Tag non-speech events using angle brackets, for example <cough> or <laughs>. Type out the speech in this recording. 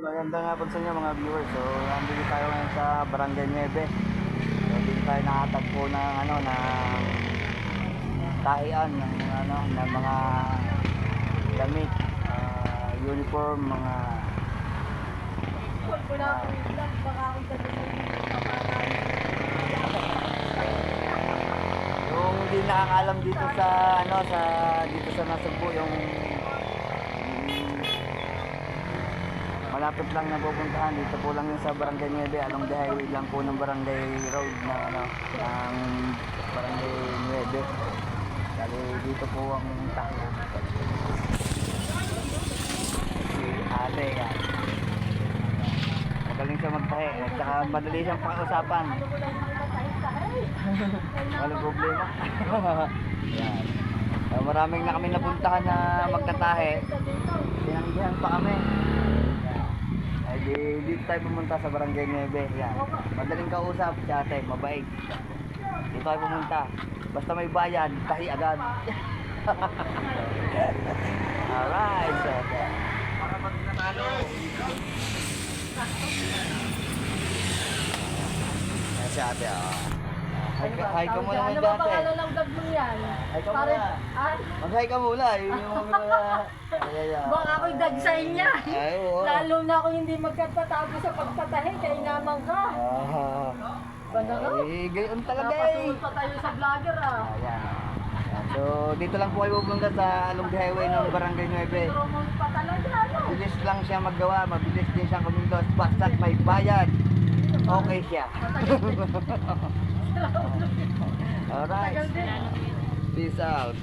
Magandang hapon sa inyo mga viewers. So, nandito tayo ngayon sa Barangay Nieve. So, dito tayo nakatagpo ng ano ng tahian ng ano ng mga damit, ah, uniform, mga yung hindi nakakalam dito sa ano sa dito sa Nasugbu yung yung malapit lang na pupuntahan. Dito po lang yung sa Barangay Nieve along the highway lang po ng Barangay Road na ano ng Barangay Nieve Kali dito po ang tayo si ate yan magaling siya magtahe at saka madali siyang pag-usapan. Walang problema. <laughs> Yan. Uh, maraming na kami napuntahan na magtatahe Tinanggihan pa kami. Di, dito tayo pumunta sa Barangay Nueve. Yan. Madaling kausap si ate, mabait. Dito tayo pumunta. Basta may bayad, tahi agad. Alright. So, para pag nanalo. Ayan si ate, oh. Hi, hi ka muna Ano ng ba dati. pangalan ng vlog mo yan? Hi ka muna. ah, Mag-hi ka muna. Yun yung mga... Ay, ay, ay. baka ako'y dagsay niya. Ay, oo. Lalo na ako hindi magkatatago sa pagtatahe, kaya naman ka. Ah. Banda ka. Eh, gayon talaga eh. Napasunod pa tayo sa vlogger ah. Ayan. So, dito lang po kayo pupunta sa the highway ng Barangay Nueve. Pero mo pa talaga ano. Bilis lang siya maggawa, mabilis din siyang kumindos. Basta't may bayad, okay siya. <laughs> Alright. Peace out.